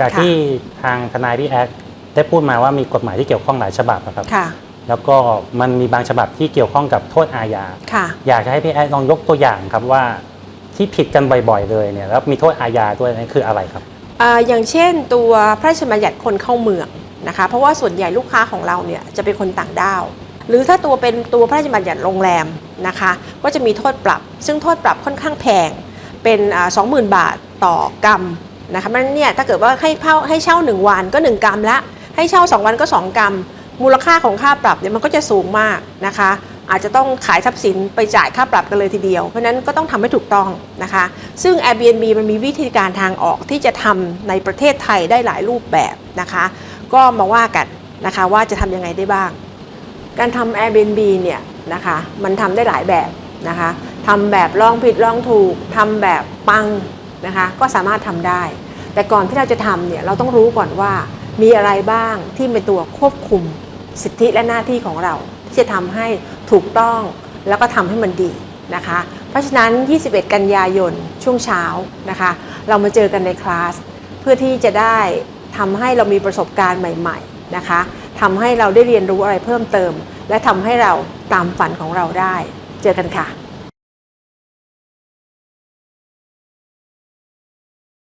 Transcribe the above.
จากค่ะที่ทางทนายพี่แอดได้พูดมาว่ามีกฎหมายที่เกี่ยวข้องหลายฉบับนะครับค่ะ แล้วก็มันมีบางฉบับที่เกี่ยวข้องกับโทษอาญาค่ะ อยากจะให้พี่แอดลองยกตัวอย่างครับว่าที่ผิดกันบ่อยๆเลยเนี่ยแล้วมีโทษอาญาด้วยนั่นคืออะไรครับอ่าอย่างเช่นตัวพระราชบัญญัติคนเข้าเมืองนะคะเพราะว่าส่วนใหญ่ลูกค้าของเราเนี่ยจะเป็นคนต่างด้าว หรือถ้าตัวเป็นตัวพระราชบัญญัติโรงแรมนะคะ ก็จะมีโทษปรับ ซึ่งโทษปรับค่อนข้างแพงเป็นสองหมื่นบาทต่อกรรม นะคะมันเนี่ยถ้าเกิดว่าให้เช่าให้เช่า 1 วันก็ 1 กรรมละ ให้เช่า 2 วันก็ 2 กรรมมูลค่าของค่าปรับเนี่ยมันก็จะสูงมากนะคะ อาจจะต้องขายทรัพย์สินไปจ่ายค่าปรับกันเลยทีเดียว เพราะฉะนั้นก็ต้องทำให้ถูกต้องนะคะ ซึ่ง Airbnb มันมีวิธีการทางออกที่จะทำในประเทศไทยได้หลายรูปแบบนะคะ ก็มาว่ากันนะคะว่าจะทำยังไงได้บ้าง การทำ Airbnb เนี่ยนะคะมันทำได้หลายแบบนะคะทำแบบลองผิดลองถูกทำแบบปัง นะคะก็สามารถทำได้ แต่ก่อนที่เราจะทำเนี่ยเราต้องรู้ก่อนว่ามีอะไรบ้างที่เป็นตัวควบคุมสิทธิและหน้าที่ของเรา ที่จะทำให้ถูกต้องแล้วก็ทำให้มันดีนะคะ เพราะฉะนั้น 21 กันยายนช่วงเช้านะคะ เรามาเจอกันในคลาสเพื่อที่จะได้ทำให้เรามีประสบการณ์ใหม่ๆนะคะทำให้เราได้เรียนรู้อะไรเพิ่มเติม และทำให้เราตามฝันของเราได้ เจอกันค่ะ